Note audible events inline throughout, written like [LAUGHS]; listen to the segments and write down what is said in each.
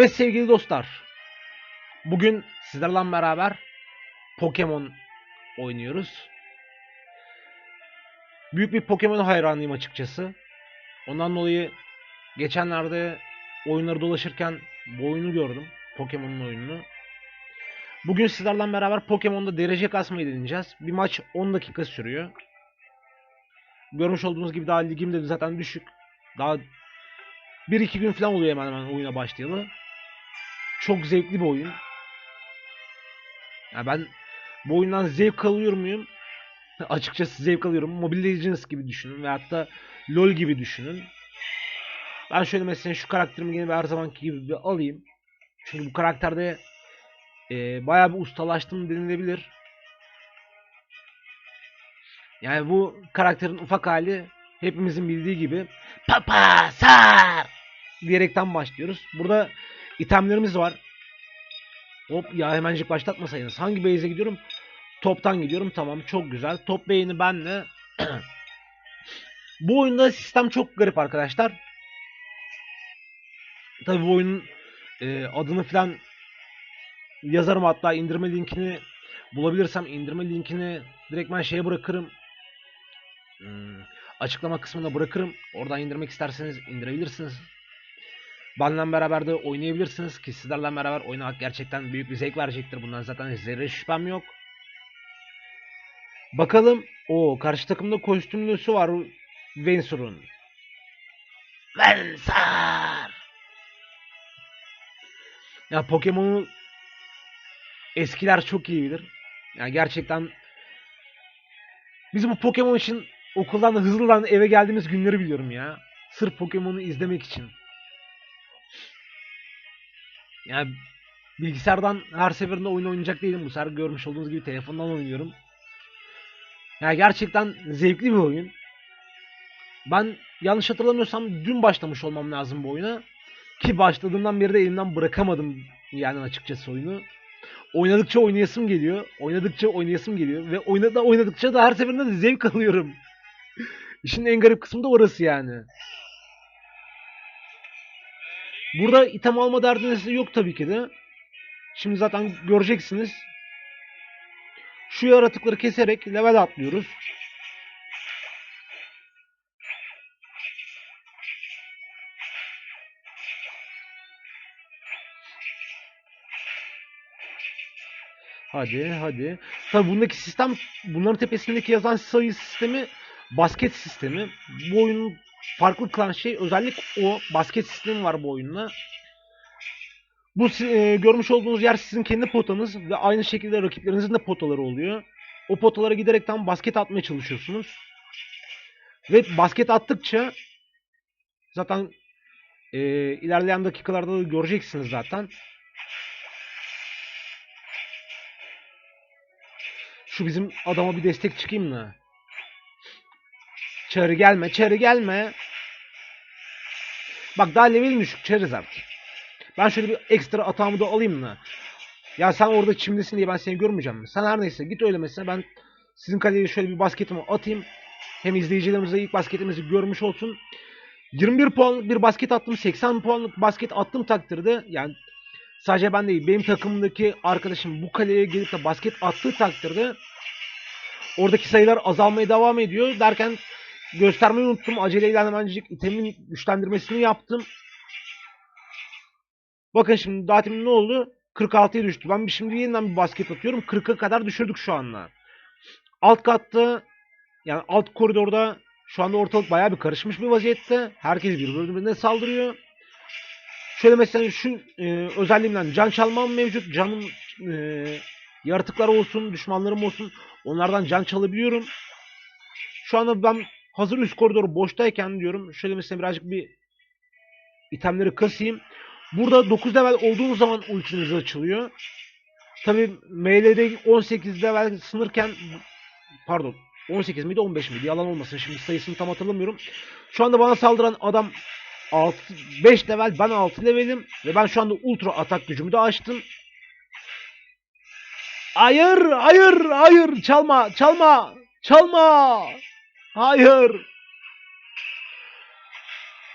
Evet sevgili dostlar. Bugün sizlerle beraber Pokemon oynuyoruz. Büyük bir Pokemon hayranıyım açıkçası. Ondan dolayı geçenlerde oyunları dolaşırken bu oyunu gördüm. Pokemon'un oyununu. Bugün sizlerle beraber Pokemon'da derece kasmayı deneyeceğiz. Bir maç 10 dakika sürüyor. Görmüş olduğunuz gibi daha ligim de zaten düşük. Daha 1-2 gün falan oluyor hemen hemen oyuna başlayalı. Çok zevkli bir oyun. Ya ben bu oyundan zevk alıyor muyum? Açıkçası zevk alıyorum. Mobile Legends gibi düşünün veyahut da LoL gibi düşünün. Ben şöyle mesela şu karakterimi bir her zamanki gibi bir alayım. Çünkü bu karakterde e, bayağı bir ustalaştım denilebilir. Yani bu karakterin ufak hali hepimizin bildiği gibi Papa sar diyerekten başlıyoruz. Burada itemlerimiz var. Hop ya hemencik başlatmasaydınız. Hangi base'e gidiyorum? Toptan gidiyorum. Tamam çok güzel. Top beyni benle. [CLEARS THROAT] bu oyunda sistem çok garip arkadaşlar. Tabi bu oyunun e, adını falan yazarım hatta indirme linkini bulabilirsem indirme linkini direkt ben şeye bırakırım. Hmm, açıklama kısmına bırakırım. Oradan indirmek isterseniz indirebilirsiniz. Benle beraber de oynayabilirsiniz ki sizlerle beraber oynamak gerçekten büyük bir zevk verecektir. Bundan zaten zerre şüphem yok. Bakalım. o karşı takımda kostümlüsü var Vensur'un. Vensar. Ya Pokemon'u eskiler çok iyi bilir. Yani gerçekten biz bu Pokemon için okuldan hızlıdan eve geldiğimiz günleri biliyorum ya. Sırf Pokemon'u izlemek için. Yani bilgisayardan her seferinde oyun oynayacak değilim. Bu sefer görmüş olduğunuz gibi telefondan oynuyorum. Yani gerçekten zevkli bir oyun. Ben yanlış hatırlamıyorsam dün başlamış olmam lazım bu oyuna. Ki başladığımdan beri de elimden bırakamadım yani açıkçası oyunu. Oynadıkça oynayasım geliyor. Oynadıkça oynayasım geliyor. Ve oynadı, oynadıkça da her seferinde de zevk [LAUGHS] alıyorum. İşin en garip kısmı da orası yani. Burada item alma derdiniz yok tabii ki de. Şimdi zaten göreceksiniz. Şu yaratıkları keserek level atlıyoruz. Hadi hadi. Tabi bundaki sistem bunların tepesindeki yazan sayı sistemi basket sistemi. Bu oyunun farklı kılan şey özellik o basket sistemi var bu oyunda. Bu e, görmüş olduğunuz yer sizin kendi potanız ve aynı şekilde rakiplerinizin de potaları oluyor. O potalara giderekten basket atmaya çalışıyorsunuz. Ve basket attıkça zaten e, ilerleyen dakikalarda da göreceksiniz zaten. Şu bizim adama bir destek çıkayım mı? Çağrı gelme, çağrı gelme. Bak daha levelin düşük Charizard. Ben şöyle bir ekstra atağımı da alayım mı? Ya sen orada çimdesin diye ben seni görmeyeceğim mi? Sen her neyse git öyle mesela ben sizin kaleye şöyle bir basketimi atayım. Hem izleyicilerimiz ilk basketimizi görmüş olsun. 21 puanlık bir basket attım. 80 puanlık basket attım takdirde yani sadece ben değil benim takımdaki arkadaşım bu kaleye gelip de basket attığı takdirde oradaki sayılar azalmaya devam ediyor derken göstermeyi unuttum. Aceleyle hemencik itemin güçlendirmesini yaptım. Bakın şimdi daha demin ne oldu? 46'ya düştü. Ben bir şimdi yeniden bir basket atıyorum. 40'a kadar düşürdük şu anda. Alt katta yani alt koridorda şu anda ortalık bayağı bir karışmış bir vaziyette. Herkes birbirine saldırıyor. Şöyle mesela şu e, özelliğimden can çalmam mevcut. Canım e, yaratıklar olsun, düşmanlarım olsun. Onlardan can çalabiliyorum. Şu anda ben hazır üst koridoru boştayken diyorum. Şöyle mesela birazcık bir itemleri kasayım. Burada 9 level olduğunuz zaman ultiniz açılıyor. Tabi ML'de 18 level sınırken pardon 18 miydi 15 miydi yalan olmasın şimdi sayısını tam hatırlamıyorum. Şu anda bana saldıran adam 6, 5 level ben 6 levelim ve ben şu anda ultra atak gücümü de açtım. Hayır hayır hayır çalma çalma çalma hayır.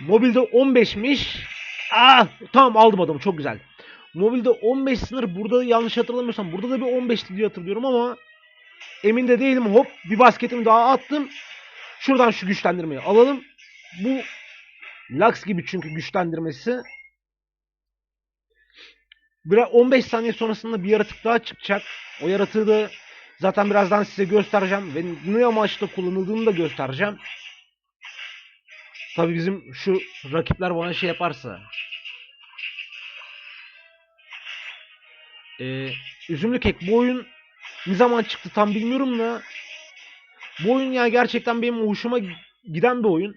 Mobilde 15'miş Ah tamam aldım adamı çok güzel. Mobilde 15 sınır burada yanlış hatırlamıyorsam burada da bir 15 diye hatırlıyorum ama emin de değilim. Hop bir basketimi daha attım. Şuradan şu güçlendirmeyi alalım. Bu Lux gibi çünkü güçlendirmesi. Biraz 15 saniye sonrasında bir yaratık daha çıkacak. O yaratığı da zaten birazdan size göstereceğim ve ne amaçla kullanıldığını da göstereceğim. Tabii bizim şu rakipler bana şey yaparsa. Ee, üzümlü kek bu oyun ne zaman çıktı tam bilmiyorum da bu oyun ya gerçekten benim hoşuma giden bir oyun.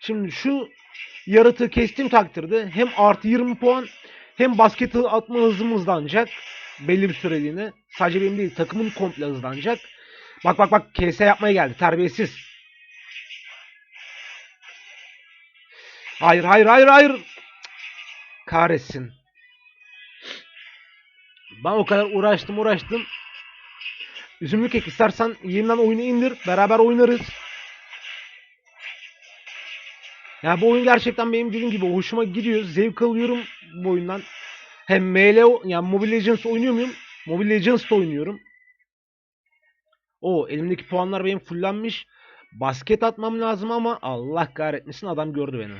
Şimdi şu yaratığı kestiğim takdirde hem artı 20 puan hem basketi atma hızım hızlanacak. Belli bir süreliğine. Sadece benim değil takımın komple hızlanacak. Bak bak bak KS yapmaya geldi. Terbiyesiz. Hayır hayır hayır hayır. Kahretsin. Ben o kadar uğraştım uğraştım. Üzümlü kek istersen yeniden oyunu indir. Beraber oynarız. Ya bu oyun gerçekten benim dediğim gibi hoşuma gidiyor. Zevk alıyorum bu oyundan. Hem ML yani Mobile Legends oynuyor muyum? Mobile Legends'ta oynuyorum. O elimdeki puanlar benim fullenmiş. Basket atmam lazım ama Allah kahretmesin adam gördü beni.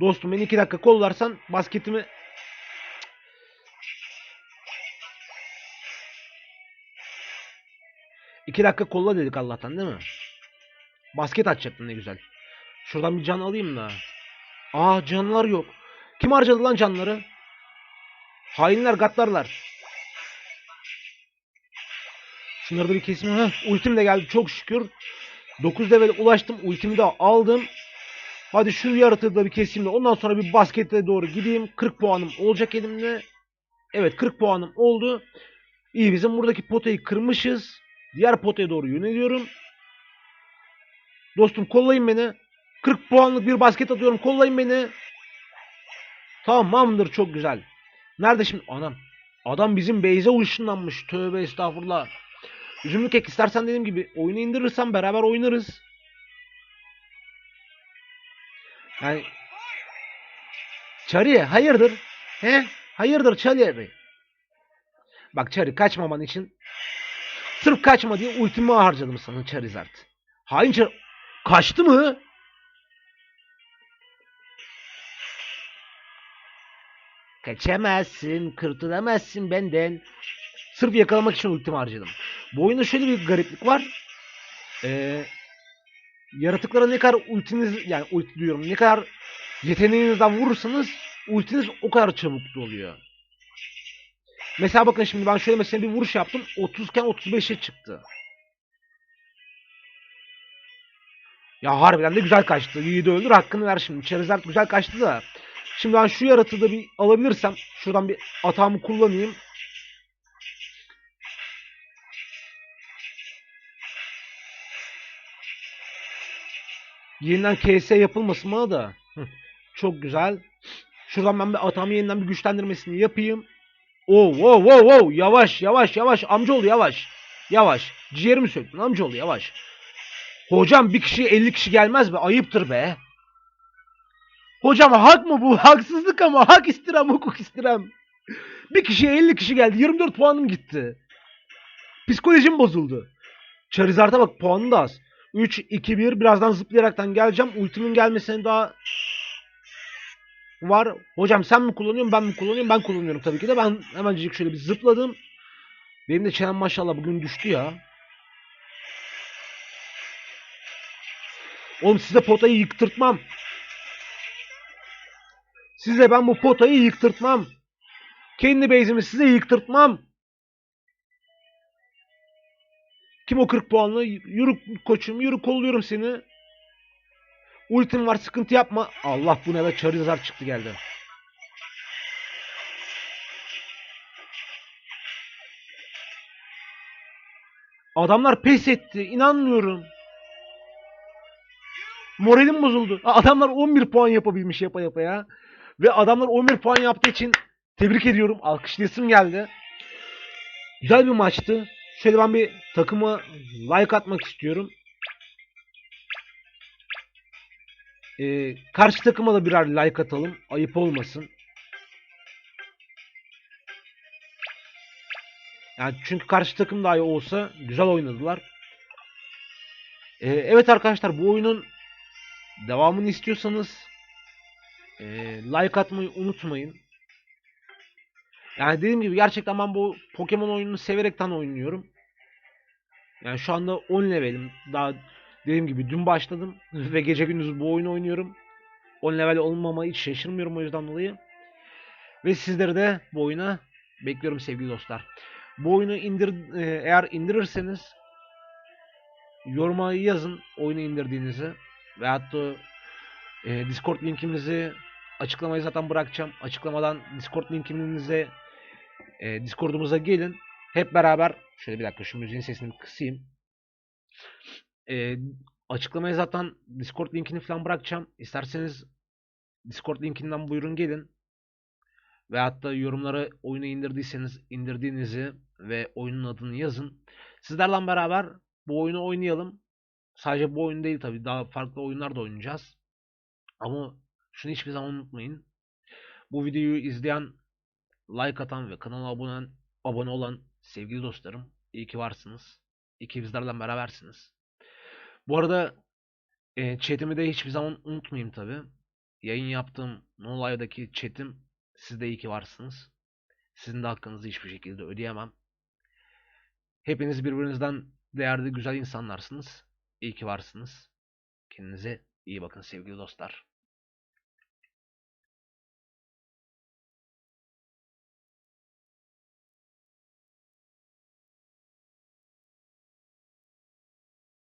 Dostum beni iki dakika kollarsan basketimi İki dakika kolla dedik Allah'tan değil mi? Basket atacaktın ne güzel. Şuradan bir can alayım da. Aa canlar yok. Kim harcadı lan canları? Hainler gatlarlar. Şunları da bir keseyim. Heh, ultim de geldi çok şükür. 9 level ulaştım. Ultimi de aldım. Hadi şu yaratığı da bir keseyim de ondan sonra bir baskete doğru gideyim. 40 puanım olacak elimde. Evet 40 puanım oldu. İyi bizim buradaki potayı kırmışız. Diğer potaya doğru yöneliyorum. Dostum kollayın beni. 40 puanlık bir basket atıyorum. Kollayın beni. Tamamdır çok güzel. Nerede şimdi? Anam. Adam bizim base'e ışınlanmış. Tövbe estağfurullah. Üzümlü kek istersen dediğim gibi oyunu indirirsen beraber oynarız. Yani Çarı hayırdır? He? Hayırdır Çarı? Bak Çarı kaçmaman için sırf kaçma diye ultimi harcadım sana Charizard. Hain Çarı kaçtı mı? Kaçamazsın, kurtulamazsın benden. Sırf yakalamak için ultimi harcadım. Bu oyunda şöyle bir gariplik var. Ee, yaratıklara ne kadar ultiniz yani ulti diyorum ne kadar yeteneğinizden vurursanız ultiniz o kadar çabuk doluyor. Mesela bakın şimdi ben şöyle mesela bir vuruş yaptım. 30 iken 35'e çıktı. Ya harbiden de güzel kaçtı. Yiğidi öldür hakkını ver şimdi. Charizard güzel kaçtı da. Şimdi ben şu yaratığı da bir alabilirsem şuradan bir atağımı kullanayım. Yeniden KS yapılmasın bana da. Çok güzel. Şuradan ben bir atağımı yeniden bir güçlendirmesini yapayım. Oo, wow, wow, wow. Yavaş, yavaş, yavaş. Amcaoğlu yavaş. Yavaş. Ciğerimi söktün amcaoğlu yavaş. Hocam bir kişi 50 kişi gelmez mi? Ayıptır be. Hocam hak mı bu? [LAUGHS] Haksızlık ama hak istirem, hukuk istirem. Bir kişiye 50 kişi geldi. 24 puanım gitti. Psikolojim bozuldu. Charizard'a bak puanı da az. 3, 2, 1. Birazdan zıplayaraktan geleceğim. Ultimin gelmesine daha var. Hocam sen mi kullanıyorsun ben mi kullanıyorum? Ben kullanıyorum tabii ki de. Ben hemencik şöyle bir zıpladım. Benim de çenem maşallah bugün düştü ya. Oğlum size potayı yıktırtmam. Size ben bu potayı yıktırtmam. Kendi base'imi size yıktırtmam. Kim o 40 puanlı? Yürü koçum, yürü kolluyorum seni. Ultim var, sıkıntı yapma. Allah bu ne be Charizard çıktı geldi. Adamlar pes etti. inanmıyorum. Moralim bozuldu. Adamlar 11 puan yapabilmiş yapa yapa ya. Ve adamlar 11 puan yaptığı için tebrik ediyorum. Alkışlayasım geldi. Güzel bir maçtı. Şöyle ben bir takıma like atmak istiyorum. Ee, karşı takıma da birer like atalım. Ayıp olmasın. Yani çünkü karşı takım dahi olsa güzel oynadılar. Ee, evet arkadaşlar bu oyunun devamını istiyorsanız e, like atmayı unutmayın. Yani dediğim gibi gerçekten ben bu Pokemon oyununu severekten oynuyorum. Yani şu anda 10 levelim. Daha dediğim gibi dün başladım [LAUGHS] ve gece gündüz bu oyunu oynuyorum. 10 level olmama hiç şaşırmıyorum o yüzden dolayı. Ve sizleri de bu oyuna bekliyorum sevgili dostlar. Bu oyunu indir e, eğer indirirseniz yoruma yazın oyunu indirdiğinizi veyahut da e, Discord linkimizi açıklamayı zaten bırakacağım. Açıklamadan Discord linkimize e, Discord'umuza gelin. Hep beraber şöyle bir dakika şu müziğin sesini kısayım. E, açıklamaya zaten Discord linkini falan bırakacağım. İsterseniz Discord linkinden buyurun gelin. Ve hatta yorumlara oyunu indirdiyseniz indirdiğinizi ve oyunun adını yazın. Sizlerle beraber bu oyunu oynayalım. Sadece bu oyun değil tabii. Daha farklı oyunlar da oynayacağız. Ama şunu hiçbir zaman unutmayın. Bu videoyu izleyen, like atan ve kanala abone, abone olan sevgili dostlarım iyi ki varsınız. İyi ki bizlerle berabersiniz. Bu arada e, chatimi de hiçbir zaman unutmayayım tabii. Yayın yaptığım No Live'daki chatim siz de iyi ki varsınız. Sizin de hakkınızı hiçbir şekilde ödeyemem. Hepiniz birbirinizden değerli güzel insanlarsınız. İyi ki varsınız. Kendinize iyi bakın sevgili dostlar.